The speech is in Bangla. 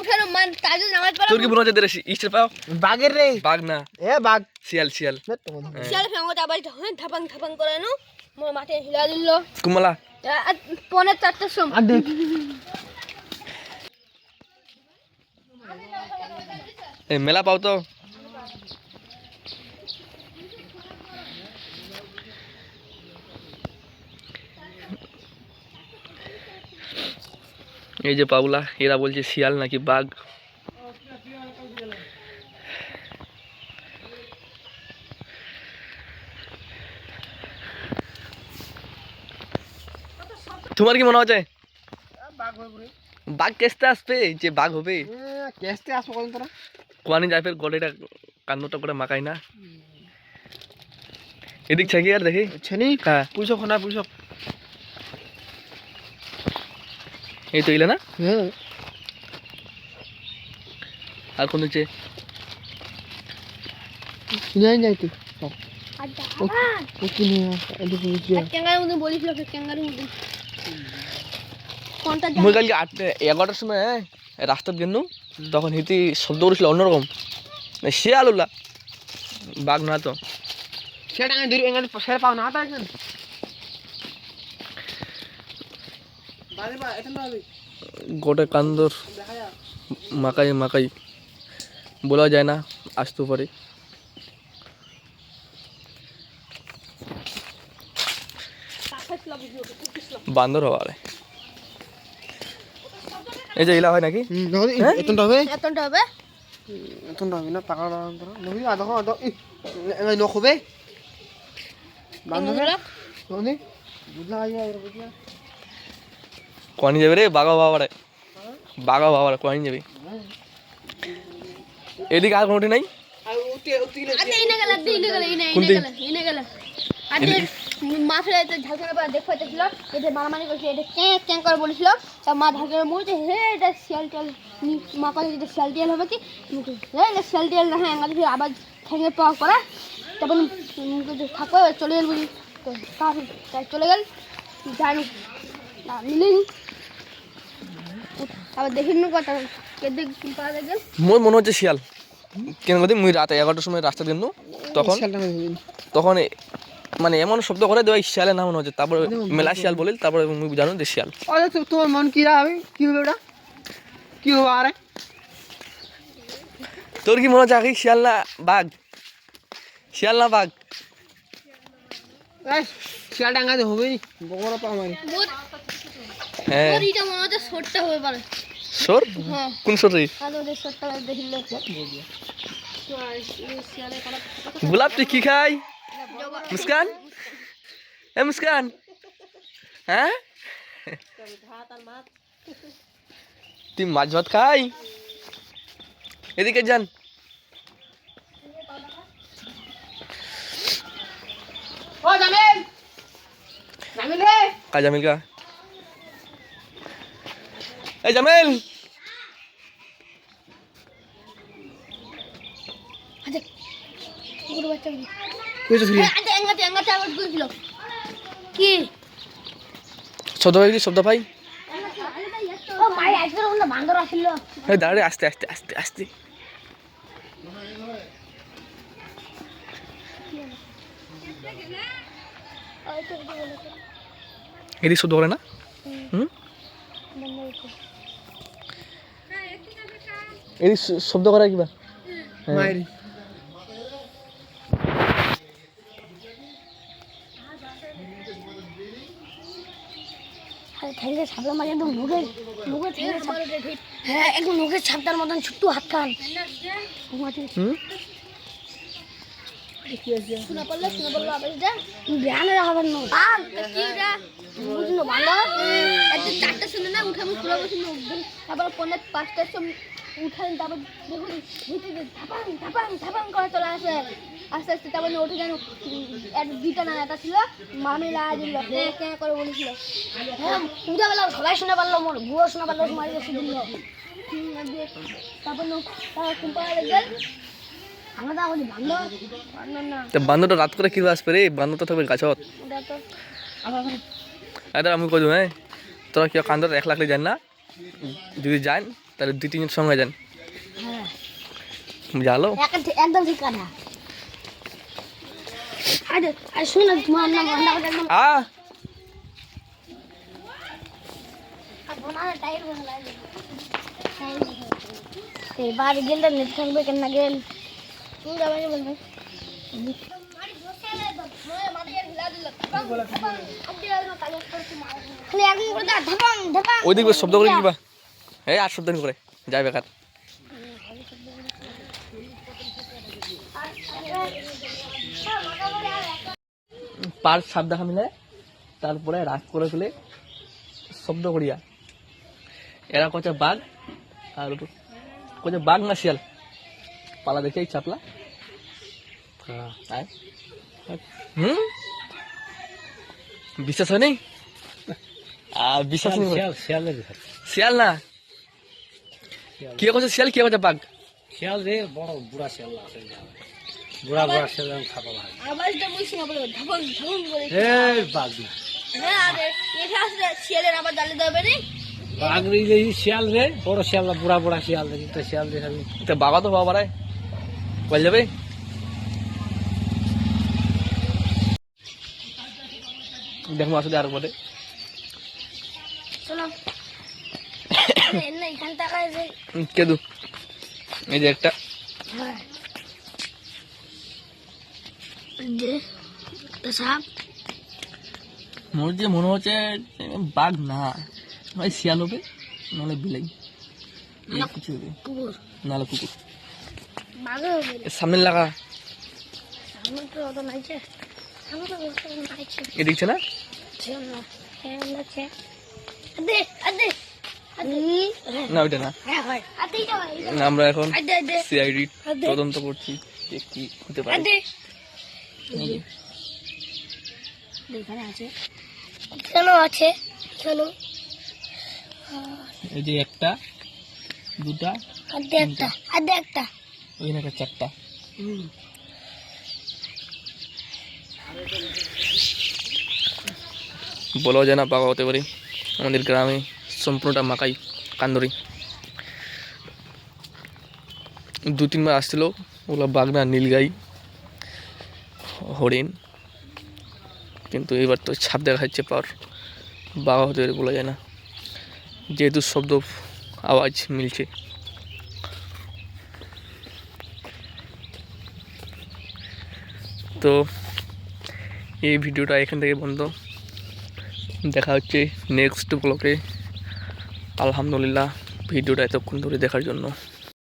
উঠানো মান তাজু নামাজ পড়া তোর কি মনে হচ্ছে ইস্টের পাও? বাঘের রে। বাঘ না। এ বাঘ। শিয়াল শিয়াল। শিয়াল ফেঙ্গো আবার হ্যাঁ থাপাং থাপাং করে নু মোর মাঠে হিলা দিল। কুমলা। পনেরো চারটার সময় আর দেখ। মেলা পাও তো। এই যে পাউলা এরা বলছে শিয়াল নাকি বাঘ। তোমার কি মনে হচ্ছে? বাঘ কেসতে আসবে? যে বাঘ হবে? কেসতে আসব কদিন তোরা কোয়ানি যায় ফের গলেটা কান্নটা করে মাকাই না। এদিক ছাকি আর দেখি। ছেনি হ্যাঁ। পুলিশক খনা পুলিশক এই তো না? হ্যাঁ। আর কোন হচ্ছে যাই যাই তুই আচ্ছা। মুই কালকে এগারোটার সময় হ্যাঁ, রাস্তার গেল তখন হিতি শব্দ করেছিল অন্যরকম। শিয়াল ওলা। বাঘ না তো। সেটা দূর সেটা পাও না তা এখানে বাড়ি বা এটা না হবে গোটে কান্দর। মাকাই মাকাই। বলা যায় না আসতে পারে বান্দর হওয়ার এই যে ইলা হয় নাকি? হ্যাঁ? হবে? এতটা হবে? না এই নখ আইয়া বুঝলা। কোয়ানি যাবে রে? বাঘা বাবারে। বাঘা বাবারে কোয়ানি যাবে? এদিকে আর কোনোটি নাই? আচ্ছা ইনে গেল ইনে গেল ইনে ইনে কোনটি? গেল ইনে গেল মাছের এতে ঝালখানা পর দেখো ছিল এটা মারামারি করছিল এটা ক্যাঁ ক্যাঁ করে বলেছিল? তা মা ঝালখানা বলছে হে এটা শিয়াল টিয়াল নি- মা কাছে এটা শিয়াল টিয়াল হবে কি? মুখে, হে এটা শিয়াল টিয়াল না হ্যাঁ আমাদের আবার ঠেঙে পাওয়া করা। তারপর থাকো চলে গেল তো চলে গেল। জানি না মিলিনি পাওয়া মোর মনে হচ্ছে শিয়াল। কেন বলতে মুই রাতে এগারোটার সময় রাস্তা গেল তখন তখন মানে এমন শব্দ করে দেওয়া শিয়ালের নাম মনে হচ্ছে। তারপরে মেলা শিয়াল বলে তারপরে মুই জানো যে শিয়াল। আরে তো মন কি হবে কি হবে ওটা? কি হবে আরে? তোর কি মনে হচ্ছে আগে শিয়াল না বাঘ? শিয়াল না বাঘ? শিয়াল ডাঙ্গাতে হবে বড় পা মারি। মোর হ্যাঁ। মোর এটা মনে হচ্ছে হয়ে পারে। সর কোন সর রে? আর ওদের শর্টটা দেখিলে গোলাপ তুই কি খাই? মুস্কান? এ মুস্কান। হ্যাঁ? তুই মাছ ভাত খাই? এদিকে যান। ও জামিল। জামিল রে। কা জামিল কা এই জামিল আচ্ছা কুকুর বাচ্চা কইছো ফ্রি আচ্ছা এঙ্গাতে এঙ্গাতে আবার করেছিল কি? শব্দ পাই? শব্দ এই দাঁড়ে আস্তে আস্তে আস্তে আস্তে। এদিক শব্দ করে না? হুম। শ- শব্দ করা কিবা হ্যাঁ। মাইরি। আরে ঠেঙ্গে একদম মুখে মুখে হ্যাঁ একদম মুখের ছাপটার মতন ছোট্ট হাত খান হুম? শোনা পড়ল শোনা পড়ল আবার এটা ব্যানে রাখাবার নো আর কি এটা বুঝলো ভালো একটা চারটে শুনে না উঠে আমি খুলে বসে তারপর পনেরো পাঁচটার সময় উঠান তারপর দেখুন ভিতরে ধাপাং ধাপাং ধাপাং করে চলে আসে আস্তে আস্তে তারপর উঠে যেন একটা দুইটা না একটা ছিল মামি লাগা দিল হ্যাঁ করে বলেছিল হ্যাঁ উঠাবেলা সবাই শুনে পারল মোর বুড়ো শুনে পারল মারি বসে দিল তারপর আমরা তো আমাদের বান্ধব বান্ধব না তা বান্দরটা রাত করে কিবা আসবে রে? তো থাকবে গাছত। আরে আমি কই হ্যাঁ? তোরা কি কান্দর এক লাখ জান না? যদি যান তাহলে দুই তিনজন সঙ্গে যান। হ্যাঁ। জালো? এক- একদম ঠিক কথা। গেলে। না গেল? ওই দিকে শব্দ করে কিবা। এই আর শব্দ করে যাই বেকার। পার সাপ দেখা মিলে, তারপরে রাগ করে ফেলে শব্দ করিয়া। এরা কচ্ছে বাঘ, আর কচ্ছে বাঘ না শিয়াল। পালা দেখে চাপলা আয়। হুম? বিশ্বাস হয় বিশ্বাস নেই করে। শিয়াল না? কে করছে শিয়াল কে করছে বাঘ? শিয়াল রে বড় বুড়া শিয়াল আছে। বুড়া বুড়া শিয়াল খাব ভাই আওয়াজটা বুঝছি না বলে বাঘ না। হ্যাঁ আরে এটা আসলে ছেলের আবার জালে দেবে রে। বাঘ রে শিয়াল রে বড় শিয়াল বুড়া বুড়া শিয়াল রে শিয়াল রে। বাবা তো বাবা বাড়ায় বল যাবে দেখো আসলে আর বলে কেদু এই যে একটা মোর যে মনে হচ্ছে বাঘ না হয় শিয়াল হবে নাহলে বিলাই কিছু হবে কুকুর নাহলে কুকুর সামনে লাগা। সামনে তো অত নাইছে। সামনে তো অত নাইছে। এ দেখছে না? ওইটা আমরা এখন সিআইডি তদন্ত করছি যে কি হতে পারে। আছে। কেন আছে। কেন এই যে একটা দুটা আদে একটা আদে একটা। ওইখানে একটা চারটা বলাও যায় না পাকা হতে পারে। আমাদের গ্রামে সম্পূর্ণটা মাকাই কান্দরি। দু তিনবার আসছিল ওগুলো বাগনা নীলগাই হরিণ। কিন্তু এবার তো ছাপ দেখা যাচ্ছে পার। বাঘা হতে পারে বলা যায় না। যেহেতু শব্দ আওয়াজ মিলছে। তো এই ভিডিওটা এখান থেকে বন্ধ। দেখা হচ্ছে নেক্সট ব্লকে আলহামদুলিল্লাহ, ভিডিওটা এতক্ষণ ধরে দেখার জন্য।